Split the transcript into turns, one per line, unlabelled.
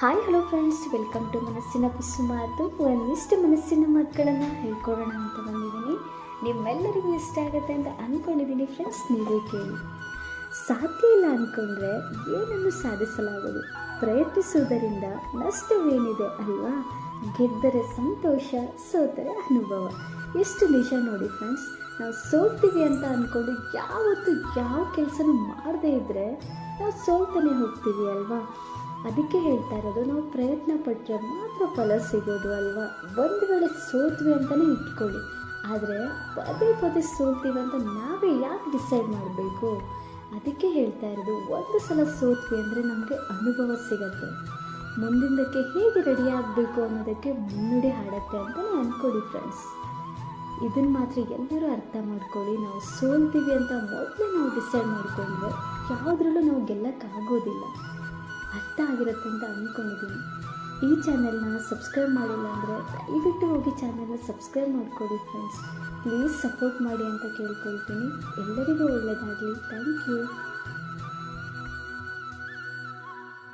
Hi hello friends welcome to ಮನಸ್ಸಿನ ಮಾತು ಒಂದಿಷ್ಟು ಮನಸ್ಸಿನ ಮಾತುಗಳನ್ನು ಹೇಳ್ಕೊಡೋಣ ಅಂತ ಬಂದಿದ್ದೀನಿ. ನಿಮ್ಮೆಲ್ಲರಿಗೂ ಇಷ್ಟ ಆಗುತ್ತೆ ಅಂತ ಅಂದ್ಕೊಂಡಿದ್ದೀನಿ ಫ್ರೆಂಡ್ಸ್ ನೀವೇ ಕೇಳಿ. ಸಾಧ್ಯ ಇಲ್ಲ ಅಂದ್ಕೊಂಡ್ರೆ ಏನನ್ನು ಸಾಧಿಸಲಾಗದು. ಪ್ರಯತ್ನಿಸುವುದರಿಂದ ನಷ್ಟವೇನಿದೆ ಅಲ್ವಾ? ಗೆದ್ದರೆ ಸಂತೋಷ, ಸೋತರೆ ಅನುಭವ. ಎಷ್ಟು ನಿಜ ನೋಡಿ ಫ್ರೆಂಡ್ಸ್ ನಾವು ಸೋಲ್ತೀವಿ ಅಂತ ಅಂದ್ಕೊಂಡು ಯಾವತ್ತು ಯಾವ ಕೆಲಸನೂ ಮಾಡದೇ ಇದ್ದರೆ ನಾವು ಸೋಲ್ತಾನೆ ಹೋಗ್ತೀವಿ ಅಲ್ವಾ? ಅದಕ್ಕೆ ಹೇಳ್ತಾ ಇರೋದು, ನಾವು ಪ್ರಯತ್ನ ಪಟ್ಟರೆ ಮಾತ್ರ ಫಲ ಸಿಗೋದು ಅಲ್ವಾ? ಒಂದು ವೇಳೆ ಸೋತ್ವಿ ಅಂತಲೇ ಇಟ್ಕೊಳ್ಳಿ. ಆದರೆ ಪದೇ ಪದೇ ಸೋಲ್ತೀವಿ ಅಂತ ನಾವೇ ಯಾಕೆ ಡಿಸೈಡ್ ಮಾಡಬೇಕು? ಅದಕ್ಕೆ ಹೇಳ್ತಾ ಇರೋದು, ಒಂದು ಸಲ ಸೋತ್ವಿ ಅಂದರೆ ನಮಗೆ ಅನುಭವ ಸಿಗತ್ತೆ. ಮುಂದಿನದಕ್ಕೆ ಹೇಗೆ ರೆಡಿ ಆಗಬೇಕು ಅನ್ನೋದಕ್ಕೆ ಮುನ್ನುಡಿ ಹಾಡತ್ತೆ ಅಂತಲೇ ಅಂದ್ಕೊಳ್ಳಿ ಫ್ರೆಂಡ್ಸ್ ಇದನ್ನು ಮಾತ್ರ ಎಲ್ಲರೂ ಅರ್ಥ ಮಾಡ್ಕೊಳ್ಳಿ. ನಾವು ಸೋಲ್ತೀವಿ ಅಂತ ಮೊದಲೇ ನಾವು ಡಿಸೈಡ್ ಮಾಡಿಕೊಂಡ್ರೆ ಯಾವುದ್ರಲ್ಲೂ ನಾವು ಗೆಲ್ಲಕ್ಕಾಗೋದಿಲ್ಲ ಅರ್ಥ ಆಗಿರುತ್ತೆ ಅಂತ ಅಂದ್ಕೊಂಡಿದ್ದೀನಿ ಈ ಚಾನೆಲ್ನ ಸಬ್ಸ್ಕ್ರೈಬ್ ಮಾಡಿಲ್ಲ ಅಂದರೆ ದಯವಿಟ್ಟು ಹೋಗಿ ಚಾನೆಲ್ನ ಸಬ್ಸ್ಕ್ರೈಬ್ ಮಾಡಿಕೊಡಿ ಫ್ರೆಂಡ್ಸ್ ಪ್ಲೀಸ್ ಸಪೋರ್ಟ್ ಮಾಡಿ ಅಂತ ಕೇಳ್ಕೊಳ್ತೀನಿ. ಎಲ್ಲರಿಗೂ ಒಳ್ಳೆಯದಾಗಲಿ ಥ್ಯಾಂಕ್ ಯು